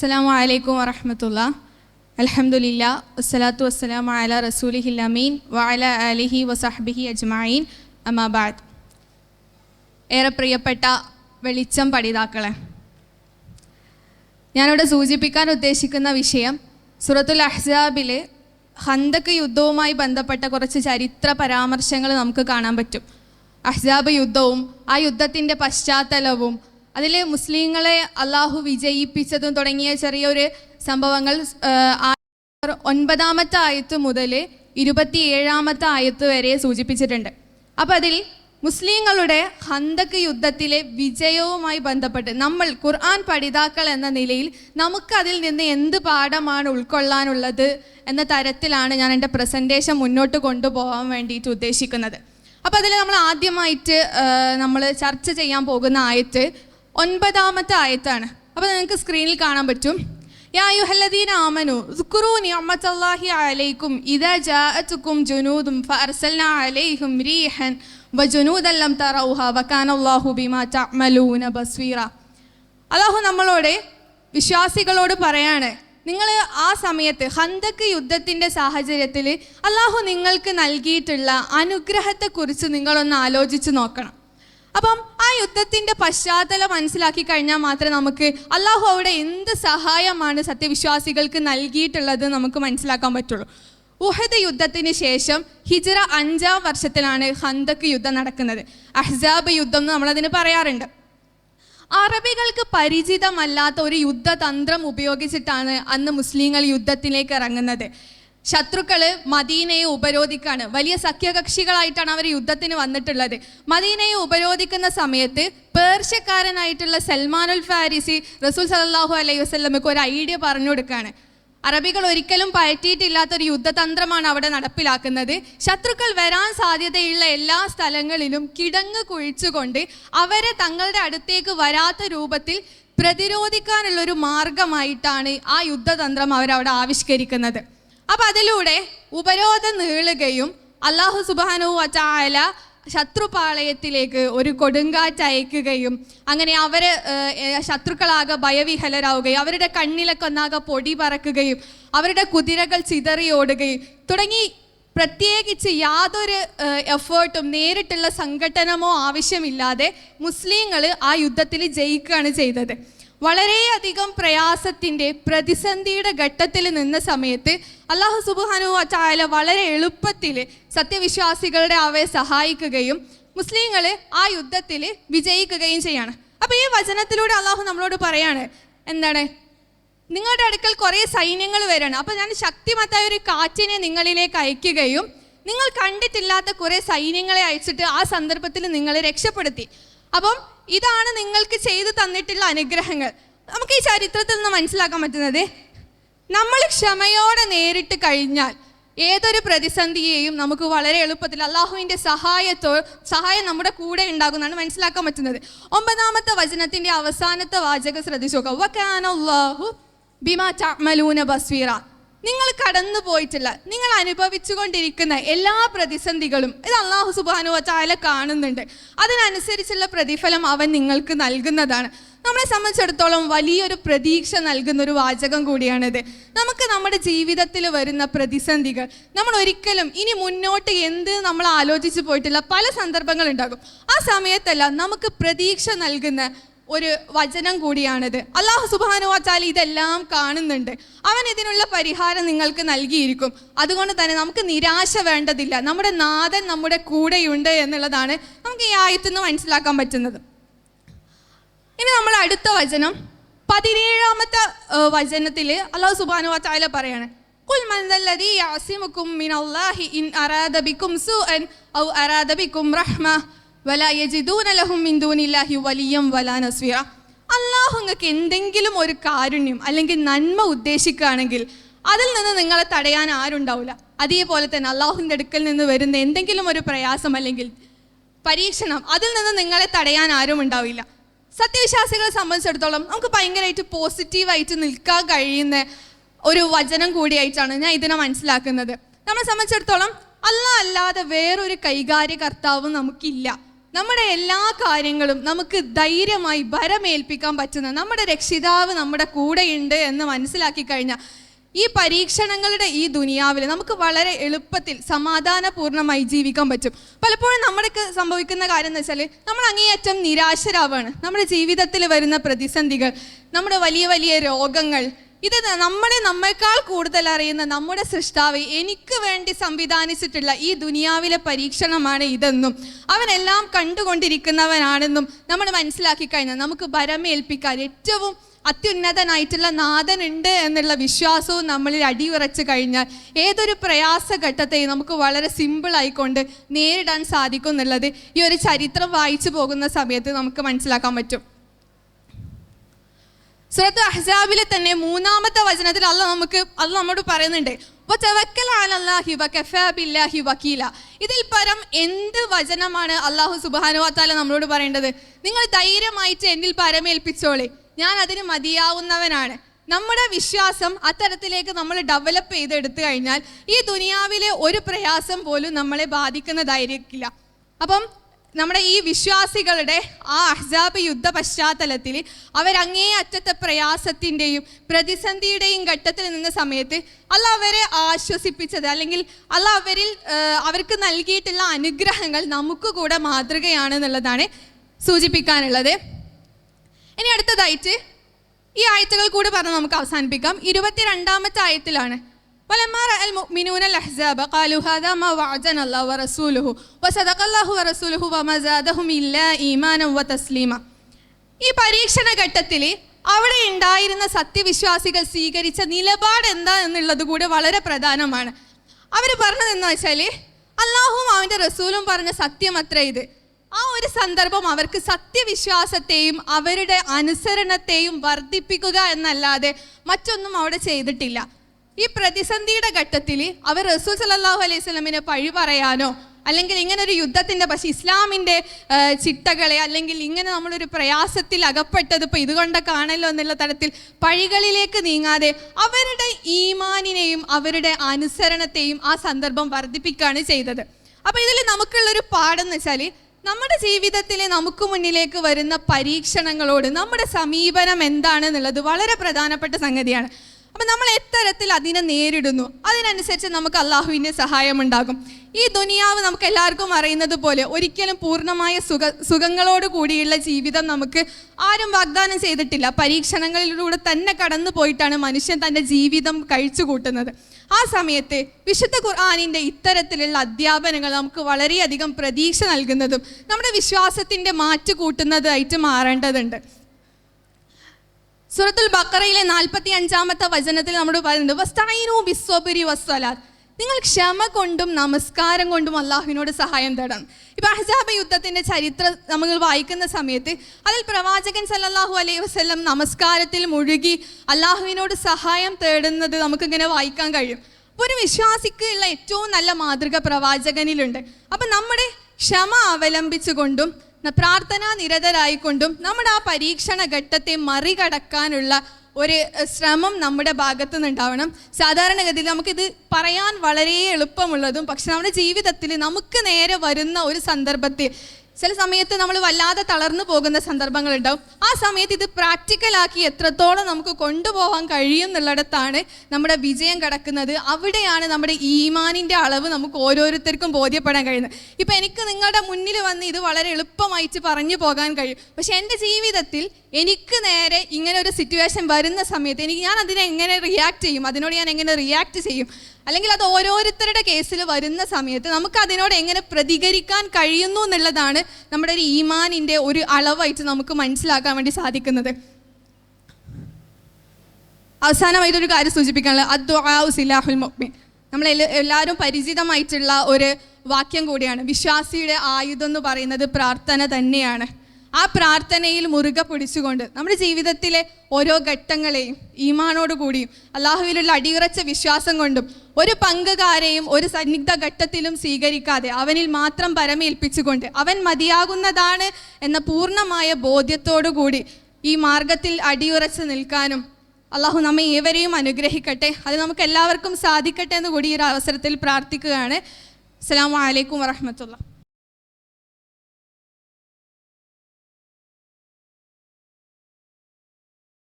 അസ്സാം വലൈക്കും വറഹമത്തുള്ള. അലഹമുല്ല വസ്സലാത്തു വസ്സലാം അല റസൂലിഹിൽ അമീൻ വഅല അലിഹി വസഹബിഹി അജ്മായിൻ അമാബാദ് ഏറെ പ്രിയപ്പെട്ട വെളിച്ചം പഠിതാക്കളെ ഞാനിവിടെ സൂചിപ്പിക്കാൻ ഉദ്ദേശിക്കുന്ന വിഷയം സുറത്തുൽ അഹ്സാബിൽ ഹന്തക്ക് യുദ്ധവുമായി ബന്ധപ്പെട്ട കുറച്ച് ചരിത്ര പരാമർശങ്ങൾ നമുക്ക് കാണാൻ പറ്റും. അഹ്സാബ് യുദ്ധവും ആ യുദ്ധത്തിന്റെ പശ്ചാത്തലവും അതിൽ മുസ്ലിങ്ങളെ അള്ളാഹു വിജയിപ്പിച്ചതും തുടങ്ങിയ ചെറിയൊരു സംഭവങ്ങൾ ഒൻപതാമത്തെ ആയത്ത് മുതൽ ഇരുപത്തിയേഴാമത്തെ ആയത്ത് വരെ സൂചിപ്പിച്ചിട്ടുണ്ട്. അപ്പം അതിൽ മുസ്ലിങ്ങളുടെ ഹന്തക്ക് യുദ്ധത്തിലെ വിജയവുമായി ബന്ധപ്പെട്ട് നമ്മൾ ഖുർആൻ പഠിതാക്കൾ എന്ന നിലയിൽ നമുക്കതിൽ നിന്ന് എന്ത് പാഠമാണ് ഉൾക്കൊള്ളാനുള്ളത് എന്ന തരത്തിലാണ് ഞാൻ എന്റെ പ്രസന്റേഷൻ മുന്നോട്ട് കൊണ്ടുപോകാൻ വേണ്ടിയിട്ട് ഉദ്ദേശിക്കുന്നത്. അപ്പോൾ അതിൽ നമ്മൾ ആദ്യമായിട്ട് നമ്മൾ ചർച്ച ചെയ്യാൻ പോകുന്ന ആയത്ത് ഒൻപതാമത്തെ ആയത്താണ്. അപ്പോൾ നിങ്ങൾക്ക് സ്ക്രീനിൽ കാണാൻ പറ്റും. യാ യുഹല്ലദീൻ ആമനു ഉസ്കുറൂ നിഅമത്തല്ലാഹി അലൈക്കും ഇദാ ജാഅതുക്കും ജുനൂദും ഫഅർസൽനാ അലൈഹിം റീഹൻ വ ജുനൂദല്ലം തറൗഹ വകാനല്ലാഹു ബിമാ തഅമലൂന ബസ്വീറ അല്ലാഹു നമ്മളോട് വിശ്വാസികളോട് പറയാണ് നിങ്ങൾ ആ സമയത്ത് ഹന്തക്ക് യുദ്ധത്തിന്റെ സാഹചര്യത്തിൽ അള്ളാഹു നിങ്ങൾക്ക് നൽകിയിട്ടുള്ള അനുഗ്രഹത്തെക്കുറിച്ച് നിങ്ങളൊന്ന് ആലോചിച്ച് നോക്കണം. അപ്പം ആ യുദ്ധത്തിന്റെ പശ്ചാത്തലം മനസ്സിലാക്കി കഴിഞ്ഞാൽ മാത്രമേ നമുക്ക് അള്ളാഹു അവിടെ എന്ത് സഹായമാണ് സത്യവിശ്വാസികൾക്ക് നൽകിയിട്ടുള്ളത് നമുക്ക് മനസ്സിലാക്കാൻ പറ്റുള്ളൂ. ഉഹദ് യുദ്ധത്തിന് ശേഷം ഹിജറ അഞ്ചാം വർഷത്തിലാണ് ഹന്തക്ക് യുദ്ധം നടക്കുന്നത്. അഹ്സാബ് യുദ്ധം എന്ന് നമ്മളതിന് പറയാറുണ്ട്. അറബികൾക്ക് പരിചിതമല്ലാത്ത ഒരു യുദ്ധതന്ത്രം ഉപയോഗിച്ചിട്ടാണ് അന്ന് മുസ്ലിങ്ങൾ യുദ്ധത്തിലേക്ക് ഇറങ്ങുന്നത്. ശത്രുക്കൾ മദീനയെ ഉപരോധിക്കാണ്. വലിയ സഖ്യകക്ഷികളായിട്ടാണ് അവർ യുദ്ധത്തിന് വന്നിട്ടുള്ളത്. മദീനയെ ഉപരോധിക്കുന്ന സമയത്ത് പേർഷ്യക്കാരനായിട്ടുള്ള സൽമാനുൽ ഫാരിസി റസൂൽ സലാഹു അലൈഹി വസ്ലമക്ക് ഒരു ഐഡിയ പറഞ്ഞു കൊടുക്കുകയാണ് അറബികൾ ഒരിക്കലും പയറ്റിയിട്ടില്ലാത്തൊരു യുദ്ധതന്ത്രമാണ് അവിടെ നടപ്പിലാക്കുന്നത്. ശത്രുക്കൾ വരാൻ സാധ്യതയുള്ള എല്ലാ സ്ഥലങ്ങളിലും കിടങ്ങ് കുഴിച്ചുകൊണ്ട് അവരെ തങ്ങളുടെ അടുത്തേക്ക് വരാത്ത രൂപത്തിൽ പ്രതിരോധിക്കാനുള്ളൊരു മാർഗമായിട്ടാണ് ആ യുദ്ധതന്ത്രം അവരവിടെ ആവിഷ്കരിക്കുന്നത്. അപ്പം അതിലൂടെ ഉപരോധം നീളുകയും അള്ളാഹു സുബാനു വച്ചായ ശത്രുപാളയത്തിലേക്ക് ഒരു കൊടുങ്കാറ്റ് അയക്കുകയും അങ്ങനെ അവർ ശത്രുക്കളാകെ ഭയവിഹലരാവുകയും അവരുടെ കണ്ണിലൊക്കെ ഒന്നാകെ പൊടി പറക്കുകയും അവരുടെ കുതിരകൾ ചിതറിയോടുകയും തുടങ്ങി പ്രത്യേകിച്ച് യാതൊരു എഫേർട്ടും നേരിട്ടുള്ള സംഘടനമോ ആവശ്യമില്ലാതെ മുസ്ലിങ്ങൾ ആ യുദ്ധത്തിൽ ജയിക്കുകയാണ് ചെയ്തത്. വളരെയധികം പ്രയാസത്തിന്റെ പ്രതിസന്ധിയുടെ ഘട്ടത്തിൽ നിന്ന സമയത്ത് അള്ളാഹു സുബാനു ചായാല വളരെ എളുപ്പത്തിൽ സത്യവിശ്വാസികളുടെ അവയെ സഹായിക്കുകയും മുസ്ലിങ്ങൾ ആ യുദ്ധത്തിൽ വിജയിക്കുകയും ചെയ്യാണ്. അപ്പോൾ ഈ വചനത്തിലൂടെ അള്ളാഹു നമ്മളോട് പറയാണ് എന്താണ്? നിങ്ങളുടെ അടുക്കൽ കുറേ സൈന്യങ്ങൾ വരണം. അപ്പോൾ ഞാൻ ശക്തിമത്തായ ഒരു കാറ്റിനെ നിങ്ങളിലേക്ക് അയക്കുകയും നിങ്ങൾ കണ്ടിട്ടില്ലാത്ത കുറേ സൈന്യങ്ങളെ അയച്ചിട്ട് ആ സന്ദർഭത്തിൽ നിങ്ങളെ രക്ഷപ്പെടുത്തി. അപ്പം ഇതാണ് നിങ്ങൾക്ക് ചെയ്തു തന്നിട്ടുള്ള അനുഗ്രഹങ്ങൾ. നമുക്ക് ഈ ചരിത്രത്തിൽ നിന്ന് മനസ്സിലാക്കാൻ പറ്റുന്നത് നമ്മൾ ക്ഷമയോടെ നേരിട്ട് കഴിഞ്ഞാൽ ഏതൊരു പ്രതിസന്ധിയെയും നമുക്ക് വളരെ എളുപ്പത്തിൽ അള്ളാഹുവിന്റെ സഹായത്തോ സഹായം നമ്മുടെ കൂടെ ഉണ്ടാകുന്നതാണ് മനസ്സിലാക്കാൻ പറ്റുന്നത്. ഒമ്പതാമത്തെ വചനത്തിന്റെ അവസാനത്തെ വാചകം ശ്രദ്ധിച്ചു നോക്കാം. ബിമാ തഅമലൂന ബസ്വീറ നിങ്ങൾ കടന്നു പോയിട്ടുള്ള നിങ്ങൾ അനുഭവിച്ചുകൊണ്ടിരിക്കുന്ന എല്ലാ പ്രതിസന്ധികളും ഇത് അള്ളാഹു സുബാനു വച്ചാല കാണുന്നുണ്ട്. അതിനനുസരിച്ചുള്ള പ്രതിഫലം അവൻ നിങ്ങൾക്ക് നൽകുന്നതാണ്. നമ്മളെ സംബന്ധിച്ചിടത്തോളം വലിയൊരു പ്രതീക്ഷ നൽകുന്ന ഒരു വാചകം കൂടിയാണിത്. നമുക്ക് നമ്മുടെ ജീവിതത്തിൽ വരുന്ന പ്രതിസന്ധികൾ നമ്മൾ ഒരിക്കലും ഇനി മുന്നോട്ട് എന്ത് നമ്മൾ ആലോചിച്ച് പോയിട്ടില്ല പല സന്ദർഭങ്ങളുണ്ടാകും. ആ സമയത്തല്ല നമുക്ക് പ്രതീക്ഷ നൽകുന്ന ഒരു വചനം കൂടിയാണിത് അള്ളാഹു സുബാനു വാച്ചാൽ ഇതെല്ലാം കാണുന്നുണ്ട് അവൻ ഇതിനുള്ള പരിഹാരം നിങ്ങൾക്ക് നൽകിയിരിക്കും അതുകൊണ്ട് തന്നെ നമുക്ക് നിരാശ വേണ്ടതില്ല നമ്മുടെ നാഥൻ നമ്മുടെ കൂടെയുണ്ട് എന്നുള്ളതാണ് നമുക്ക് ഈ ആയത്തിൽ നിന്ന് മനസ്സിലാക്കാൻ പറ്റുന്നത് ഇനി നമ്മൾ അടുത്ത വചനം പതിനേഴാമത്തെ വചനത്തിൽ അള്ളാഹു സുബാനു വാച്ചാല പറയാണ് قل من ذا الذي يعصمكم من الله إن أراد بكم سوءا أو أراد بكم رحمة അള്ളാഹു നിങ്ങൾക്ക് എന്തെങ്കിലും ഒരു കാരുണ്യം അല്ലെങ്കിൽ നന്മ ഉദ്ദേശിക്കുകയാണെങ്കിൽ അതിൽ നിന്ന് നിങ്ങളെ തടയാൻ ആരുണ്ടാവില്ല. അതേപോലെ തന്നെ അള്ളാഹുവിന്റെ അടുക്കൽ നിന്ന് വരുന്ന എന്തെങ്കിലും ഒരു പ്രയാസം അല്ലെങ്കിൽ പരീക്ഷണം അതിൽ നിന്ന് നിങ്ങളെ തടയാൻ ആരും ഉണ്ടാവില്ല. സത്യവിശ്വാസികളെ സംബന്ധിച്ചിടത്തോളം നമുക്ക് ഭയങ്കരമായിട്ട് പോസിറ്റീവായിട്ട് നിൽക്കാൻ കഴിയുന്ന ഒരു വചനം കൂടിയായിട്ടാണ് ഞാൻ ഇതിനെ മനസ്സിലാക്കുന്നത്. നമ്മളെ സംബന്ധിച്ചിടത്തോളം അല്ല അല്ലാതെ വേറൊരു കൈകാര്യകർത്താവും നമുക്കില്ല. നമ്മുടെ എല്ലാ കാര്യങ്ങളും നമുക്ക് ധൈര്യമായി ഭരമേൽപ്പിക്കാൻ പറ്റുന്ന നമ്മുടെ രക്ഷിതാവ് നമ്മുടെ കൂടെയുണ്ട് എന്ന് മനസ്സിലാക്കി കഴിഞ്ഞാൽ ഈ പരീക്ഷണങ്ങളുടെ ഈ ദുനിയാവിൽ നമുക്ക് വളരെ എളുപ്പത്തിൽ സമാധാനപൂർണമായി ജീവിക്കാൻ പറ്റും. പലപ്പോഴും നമ്മുടെക്ക് സംഭവിക്കുന്ന കാര്യം എന്ന് വെച്ചാൽ നമ്മൾ അങ്ങേയറ്റം നിരാശരാവാണ്. നമ്മുടെ ജീവിതത്തിൽ വരുന്ന പ്രതിസന്ധികൾ നമ്മുടെ വലിയ വലിയ രോഗങ്ങൾ ഇത് നമ്മളെ നമ്മേക്കാൾ കൂടുതൽ അറിയുന്ന നമ്മുടെ സൃഷ്ടാവ് എനിക്ക് വേണ്ടി സംവിധാനിച്ചിട്ടുള്ള ഈ ദുനിയാവിലെ പരീക്ഷണമാണ് ഇതെന്നും അവനെല്ലാം കണ്ടുകൊണ്ടിരിക്കുന്നവനാണെന്നും നമ്മൾ മനസ്സിലാക്കി കഴിഞ്ഞാൽ നമുക്ക് ഭരമേൽപ്പിക്കാൻ ഏറ്റവും അത്യുന്നതനായിട്ടുള്ള നാഥനുണ്ട് എന്നുള്ള വിശ്വാസവും നമ്മളിൽ അടിയുറച്ചു കഴിഞ്ഞാൽ ഏതൊരു പ്രയാസഘട്ടത്തെയും നമുക്ക് വളരെ സിമ്പിളായിക്കൊണ്ട് നേരിടാൻ സാധിക്കും എന്നുള്ളത് ഈ ഒരു ചരിത്രം വായിച്ചു പോകുന്ന സമയത്ത് നമുക്ക് മനസ്സിലാക്കാൻ പറ്റും. സുറത്ത് അഹ്സാബിലെ തന്നെ മൂന്നാമത്തെ വചനത്തിൽ അല്ല നമുക്ക് അല്ല നമ്മോട് പറയുന്നുണ്ട്. ഇതിൽ പരം എന്ത് വചനമാണ് അള്ളാഹു സുബാനുവാത്താല നമ്മളോട് പറയേണ്ടത്? നിങ്ങൾ ധൈര്യമായിട്ട് എന്നിൽ പരമേൽപ്പിച്ചോളെ. ഞാൻ അതിന് മതിയാവുന്നവനാണ്. നമ്മുടെ വിശ്വാസം അത്തരത്തിലേക്ക് നമ്മൾ ഡെവലപ്പ് ചെയ്തെടുത്തു കഴിഞ്ഞാൽ ഈ ദുനിയാവിലെ ഒരു പ്രയാസം പോലും നമ്മളെ ബാധിക്കുന്നതായിരിക്കില്ല അപ്പം നമ്മുടെ ഈ വിശ്വാസികളുടെ ആ അഹ്സാബ് യുദ്ധ പശ്ചാത്തലത്തിൽ അവരങ്ങേ അറ്റത്തെ പ്രയാസത്തിന്റെയും പ്രതിസന്ധിയുടെയും ഘട്ടത്തിൽ നിന്ന സമയത്ത് അല്ല അവരെ ആശ്വസിപ്പിച്ചത് അല്ലെങ്കിൽ അല്ല അവരിൽ അവർക്ക് നൽകിയിട്ടുള്ള അനുഗ്രഹങ്ങൾ നമുക്ക് കൂടെ മാതൃകയാണെന്നുള്ളതാണ് സൂചിപ്പിക്കാനുള്ളത്. ഇനി അടുത്തതായിട്ട് ഈ ആയത്തുകൾ കൂടെ പറഞ്ഞ് നമുക്ക് അവസാനിപ്പിക്കാം. ഇരുപത്തിരണ്ടാമത്തെ ആയത്തിലാണ്. ولما رأى المؤمنون الأحزاب قالوا هذا ما وعدنا الله ورسوله وصدق الله ورسوله وما زادهم إلا إيمانا وتسليما ഈ പരീക്ഷണ ഘട്ടത്തിൽ അവിടെ ഉണ്ടായിരുന്ന സത്യവിശ്വാസികൾ സ്വീകരിച്ച നിലപാട് എന്താ എന്നുള്ളത് കൂടെ വളരെ പ്രധാനമാണ് അവർ പറഞ്ഞത് എന്താ വെച്ചാൽ അള്ളാഹുവും അവൻ്റെ റസൂലും പറഞ്ഞ സത്യം അത്ര ഇത് ആ ഒരു സന്ദർഭം അവർക്ക് സത്യവിശ്വാസത്തെയും അവരുടെ അനുസരണത്തെയും വർദ്ധിപ്പിക്കുക എന്നല്ലാതെ മറ്റൊന്നും അവിടെ ചെയ്തിട്ടില്ല ഈ പ്രതിസന്ധിയുടെ ഘട്ടത്തിൽ അവർ റസൂൽ സലാഹു അലൈഹി സ്വലമിനെ പഴി പറയാനോ അല്ലെങ്കിൽ ഇങ്ങനെ ഒരു യുദ്ധത്തിന്റെ പക്ഷെ ഇസ്ലാമിന്റെ ചിട്ടകളെ അല്ലെങ്കിൽ ഇങ്ങനെ നമ്മളൊരു പ്രയാസത്തിൽ അകപ്പെട്ടത് ഇപ്പൊ ഇതുകൊണ്ടൊക്കെയാണല്ലോ എന്നുള്ള തരത്തിൽ പഴികളിലേക്ക് നീങ്ങാതെ അവരുടെ ഈമാനിനെയും അവരുടെ അനുസരണത്തെയും ആ സന്ദർഭം വർദ്ധിപ്പിക്കുകയാണ് ചെയ്തത്. അപ്പൊ ഇതിൽ നമുക്കുള്ളൊരു എന്ന് വെച്ചാൽ നമ്മുടെ ജീവിതത്തിലെ നമുക്ക് മുന്നിലേക്ക് വരുന്ന പരീക്ഷണങ്ങളോട് നമ്മുടെ സമീപനം എന്താണെന്നുള്ളത് വളരെ പ്രധാനപ്പെട്ട സംഗതിയാണ്. അപ്പം നമ്മൾ എത്തരത്തിൽ അതിനെ നേരിടുന്നു. അതിനനുസരിച്ച് നമുക്ക് അള്ളാഹുവിന്റെ സഹായമുണ്ടാകും. ഈ ദുനിയാവ് നമുക്ക് എല്ലാവർക്കും അറിയുന്നത് പോലെ ഒരിക്കലും പൂർണമായ സുഖ സുഖങ്ങളോട് കൂടിയുള്ള ജീവിതം നമുക്ക് ആരും വാഗ്ദാനം ചെയ്തിട്ടില്ല. പരീക്ഷണങ്ങളിലൂടെ തന്നെ കടന്നു പോയിട്ടാണ് മനുഷ്യൻ തന്റെ ജീവിതം കഴിച്ചു കൂട്ടുന്നത്. ആ സമയത്ത് വിശുദ്ധ ഖുർആാനിന്റെ ഇത്തരത്തിലുള്ള അധ്യാപനങ്ങൾ നമുക്ക് വളരെയധികം പ്രതീക്ഷ നൽകുന്നതും നമ്മുടെ വിശ്വാസത്തിന്റെ മാറ്റ് കൂട്ടുന്നതായിട്ട് മാറേണ്ടതുണ്ട്. സൂറത്തുൽ ബക്കറയിലെ നാൽപ്പത്തി അഞ്ചാമത്തെ വചനത്തിൽ നമ്മൾ പറയുന്നത് "വസ്തഈനു ബിസ്സബ്രി വസ്സലാത്ത്." നിങ്ങൾ ക്ഷമ കൊണ്ടും നമസ്കാരം കൊണ്ടും അള്ളാഹുവിനോട് സഹായം തേടണം. ഇപ്പൊ അഹ്സാബ് യുദ്ധത്തിന്റെ ചരിത്രം നമ്മൾ വായിക്കുന്ന സമയത്ത് അതിൽ പ്രവാചകൻ സല്ലാഹു അലൈഹി വസ്ലം നമസ്കാരത്തിൽ മുഴുകി അള്ളാഹുവിനോട് സഹായം തേടുന്നത് നമുക്കിങ്ങനെ വായിക്കാൻ കഴിയും. അപ്പോൾ ഒരു വിശ്വാസിക്ക് ഉള്ള ഏറ്റവും നല്ല മാതൃക പ്രവാചകനിലുണ്ട്. അപ്പം നമ്മുടെ ക്ഷമ അവലംബിച്ചുകൊണ്ടും പ്രാർത്ഥനാ നിരതരായിക്കൊണ്ടും നമ്മുടെ ആ പരീക്ഷണ ഘട്ടത്തെ മറികടക്കാനുള്ള ഒരു ശ്രമം നമ്മുടെ ഭാഗത്തു നിന്നുണ്ടാവണം സാധാരണഗതിയിൽ നമുക്കിത് പറയാൻ വളരെ എളുപ്പമുള്ളതും പക്ഷെ നമ്മുടെ ജീവിതത്തിൽ നമുക്ക് നേരെ വരുന്ന ഒരു സന്ദർഭത്തിൽ ചില സമയത്ത് നമ്മൾ വല്ലാതെ തളർന്നു പോകുന്ന സന്ദർഭങ്ങളുണ്ടാവും. ആ സമയത്ത് ഇത് പ്രാക്ടിക്കലാക്കി എത്രത്തോളം നമുക്ക് കൊണ്ടുപോകാൻ കഴിയും എന്നുള്ളിടത്താണ് നമ്മുടെ വിജയം കിടക്കുന്നത്. അവിടെയാണ് നമ്മുടെ ഈമാനിന്റെ അളവ് നമുക്ക് ഓരോരുത്തർക്കും ബോധ്യപ്പെടാൻ കഴിയുന്നത്. ഇപ്പം എനിക്ക് നിങ്ങളുടെ മുന്നിൽ വന്ന് ഇത് വളരെ എളുപ്പമായിട്ട് പറഞ്ഞു പോകാൻ കഴിയും. പക്ഷേ എന്റെ ജീവിതത്തിൽ എനിക്ക് നേരെ ഇങ്ങനെ ഒരു സിറ്റുവേഷൻ വരുന്ന സമയത്ത് എനിക്ക് ഞാൻ അതിനെ എങ്ങനെ റിയാക്ട് ചെയ്യും? അതിനോട് ഞാൻ എങ്ങനെ റിയാക്ട് ചെയ്യും? അല്ലെങ്കിൽ അത് ഓരോരുത്തരുടെ കേസിൽ വരുന്ന സമയത്ത് നമുക്ക് അതിനോട് എങ്ങനെ പ്രതികരിക്കാൻ കഴിയുന്നു എന്നുള്ളതാണ് നമ്മുടെ ഒരു ഈമാനിന്റെ ഒരു അളവായിട്ട് നമുക്ക് മനസ്സിലാക്കാൻ വേണ്ടി സാധിക്കുന്നത്. അവസാനമായിട്ടൊരു കാര്യം സൂചിപ്പിക്കാനുള്ളത്. അദ്ദുആഉ സിലാഹുൽ മുഅ്മിൻ. നമ്മൾ എല്ലാവരും പരിചിതമായിട്ടുള്ള ഒരു വാക്യം കൂടിയാണ്. വിശ്വാസിയുടെ ആയുധം എന്ന് പറയുന്നത് പ്രാർത്ഥന തന്നെയാണ്. ആ പ്രാർത്ഥനയിൽ മുറുകെ പിടിച്ചുകൊണ്ട് നമ്മുടെ ജീവിതത്തിലെ ഓരോ ഘട്ടങ്ങളെയും ഈമാനോട് കൂടിയും അള്ളാഹുവിലുള്ള അടിയുറച്ച വിശ്വാസം കൊണ്ടും ഒരു പങ്കുകാരെയും ഒരു സന്നിഗ്ധ ഘട്ടത്തിലും സ്വീകരിക്കാതെ അവനിൽ മാത്രം പരമേൽപ്പിച്ചുകൊണ്ട് അവൻ മതിയാകുന്നതാണ് എന്ന പൂർണമായ ബോധ്യത്തോടു കൂടി ഈ മാർഗത്തിൽ അടിയുറച്ച് നിൽക്കാനും അള്ളാഹു നമ്മെ ഏവരെയും അനുഗ്രഹിക്കട്ടെ. അത് നമുക്ക് എല്ലാവർക്കും സാധിക്കട്ടെ എന്ന് കൂടി ഈ ഒരു അവസരത്തിൽ പ്രാർത്ഥിക്കുകയാണ്. അസ്സാം വലൈക്കും വറഹമത്തുള്ള